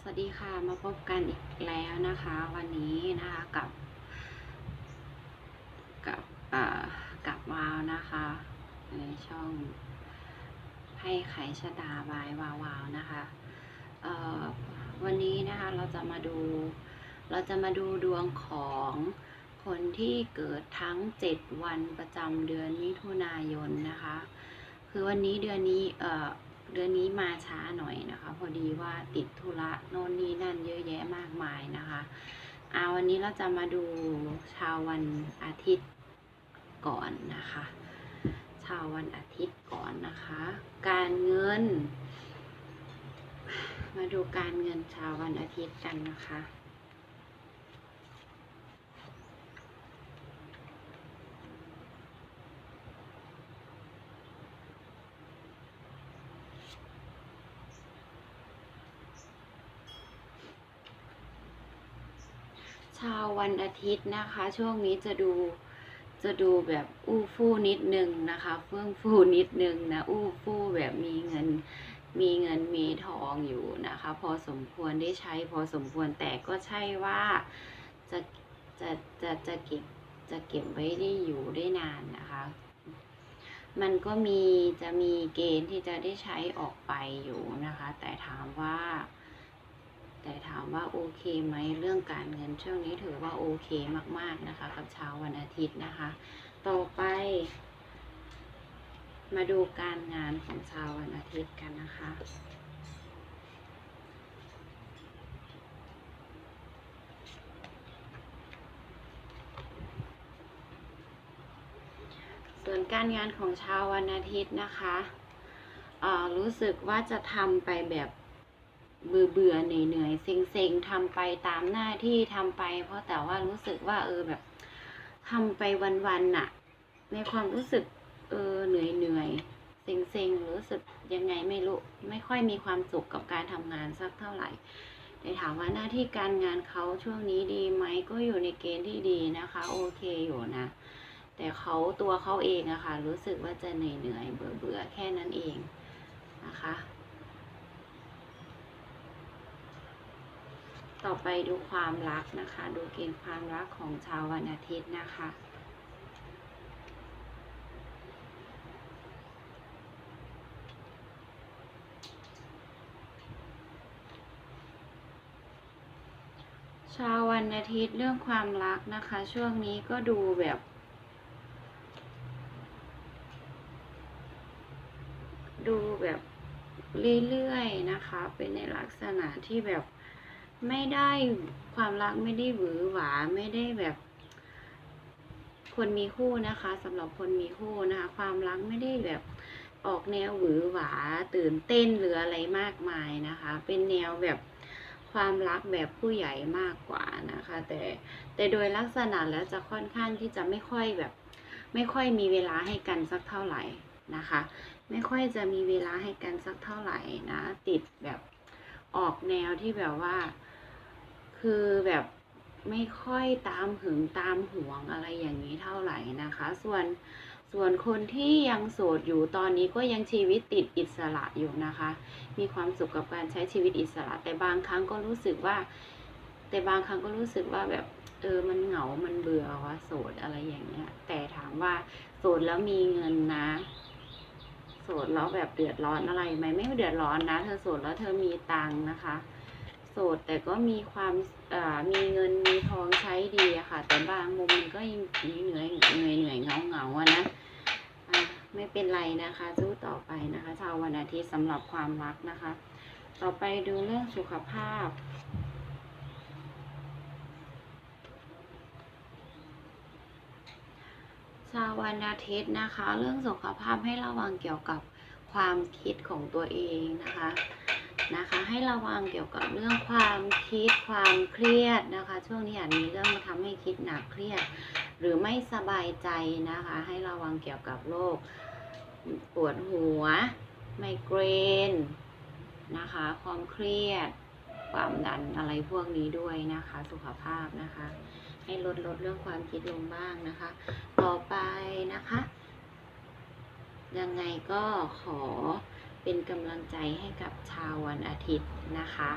สวัสดีค่ะ มาพบกันอีกแล้วนะคะ วันนี้นะคะกับ กับกับวาวนะคะ ในช่องให้ไขชะดาบายวาวาวนะคะวันนี้นะคะเราจะมาดู เราจะมาดูดวงของคนที่เกิดทั้ง 7 วันประจำเดือนมิถุนายนนะคะ คือวันนี้เดือนนี้เอ่อ เดือนนี้มาช้าหน่อยนะคะ พอดีว่าติดธุระโน่นนี่นั่นเยอะแยะมากมายนะคะอาวันนี้เราจะมาดูชาววันอาทิตย์ก่อนนะคะ ชาววันอาทิตย์ก่อนนะคะ การเงิน มาดูการเงินชาววันอาทิตย์กันนะคะ ชาววันอาทิตย์นะคะ ช่วงนี้จะดูจะดูแบบอู้ฟู่นิดนึงนะคะ เฟื่องฟูนิดนึงนะ อู้ฟู่แบบมีเงินมีเงินมีทองอยู่นะคะ พอสมควรได้ใช้พอสมควรแต่ก็ใช่ว่าจะจะจะจะเก็บจะเก็บไว้ได้อยู่ได้นานนะคะ มันก็มีจะมีเกณฑ์ที่จะได้ใช้ออกไปอยู่นะคะ แต่ถามว่า แต่ถามว่าโอเคไหมเรื่องการเงินช่วงนี้ถือว่าโอเคมากๆนะคะ กับเช้าวันอาทิตย์นะคะ ต่อไป มาดูการงานของชาววันอาทิตย์กันนะคะส่วนการงานของชาววันอาทิตย์นะคะ รู้สึกว่าจะทำไปแบบ เบื่อเบื่อๆเหนื่อยเซ็งเซ็งทำไปตามหน้าที่ทำไป เพราะแต่ว่ารู้สึกว่า เออแบบทำไปวันๆน่ะ ในความรู้สึก เออเหนื่อยเหนื่อยเซ็งเซ็งรู้สึกยังไงไม่รู้ไม่ค่อยมีความสุขกับการทำงานสักเท่าไหร่แต่ถามว่าหน้าที่การงานเขาช่วงนี้ดีไหมก็อยู่ในเกณฑ์ที่ดีนะคะ โอเคอยู่นะ แต่เขาตัวเขาเองอะค่ะรู้สึกว่าจะเหนื่อยเหนื่อยเบื่อเบื่อแค่นั้นเองนะคะ ต่อไปดูความรักนะคะ ดูเกณฑ์ความรักของชาววันอาทิตย์นะคะ ชาววันอาทิตย์เรื่องความรักนะคะ ช่วงนี้ก็ดูแบบดูแบบเรื่อยๆนะคะ เป็นในลักษณะที่แบบ ไม่ได้ความรักไม่ได้หวือหวาไม่ได้แบบ คนมีคู่นะคะสำหรับคนมีคู่นะคะ ความรักไม่ได้แบบออกแนวหวือหวาตื่นเต้นหรืออะไรมากมายนะคะ เป็นแนวแบบความรักแบบผู้ใหญ่มากกว่านะคะ แต่แต่โดยลักษณะแล้วจะค่อนข้างที่จะไม่ค่อยแบบ ไม่ค่อยมีเวลาให้กันสักเท่าไหร่นะคะ ไม่ค่อยจะมีเวลาให้กันสักเท่าไหร่นะ ติดแบบ ออกแนวที่แบบว่า คือแบบไม่ค่อยตามหึงตามหวงอะไรอย่างนี้เท่าไหร่นะคะ ส่วนส่วนคนที่ยังโสดอยู่ตอนนี้ก็ยังชีวิตติดอิสระอยู่นะคะ มีความสุขกับการใช้ชีวิตอิสระ แต่บางครั้งก็รู้สึกว่า แต่บางครั้งก็รู้สึกว่าแบบเออมันเหงา มันเบื่อว่าโสดอะไรอย่างเงี้ย แต่ถามว่าโสดแล้วมีเงินนะ โสดแล้วแบบเดือดร้อนอะไรไหมไม่เดือดร้อนนะเธอโสดแล้วเธอมีตังค์นะคะ โสดแต่ก็มีความมีเงินมีทองใช้ดีอะค่ะ แต่บางมุมมันก็ยังเหนื่อยเหนื่อยเหนื่อยเงาเงาอะนะอะไม่เป็นไรนะคะสู้ต่อไปนะคะชาววันอาทิตย์สำหรับความรักนะคะ ต่อไปดูเรื่องสุขภาพ ชาววันอาทิตย์นะคะ เรื่องสุขภาพให้ระวังเกี่ยวกับความคิดของตัวเองนะคะนะคะ ให้ระวังเกี่ยวกับเรื่องความคิดความเครียดนะคะ ช่วงนี้อาจมีเรื่องมาทำให้คิดหนักเครียด หรือไม่สบายใจนะคะ ให้ระวังเกี่ยวกับโรคปวดหัว ไมเกรนนะคะ ความเครียด ความดันอะไรพวกนี้ด้วยนะคะ สุขภาพนะคะ ให้ลดลดเรื่องความคิดลงบ้างนะคะ ต่อไปนะคะ ยังไงก็ขอเป็นกำลังใจให้กับชาววันอาทิตย์นะคะ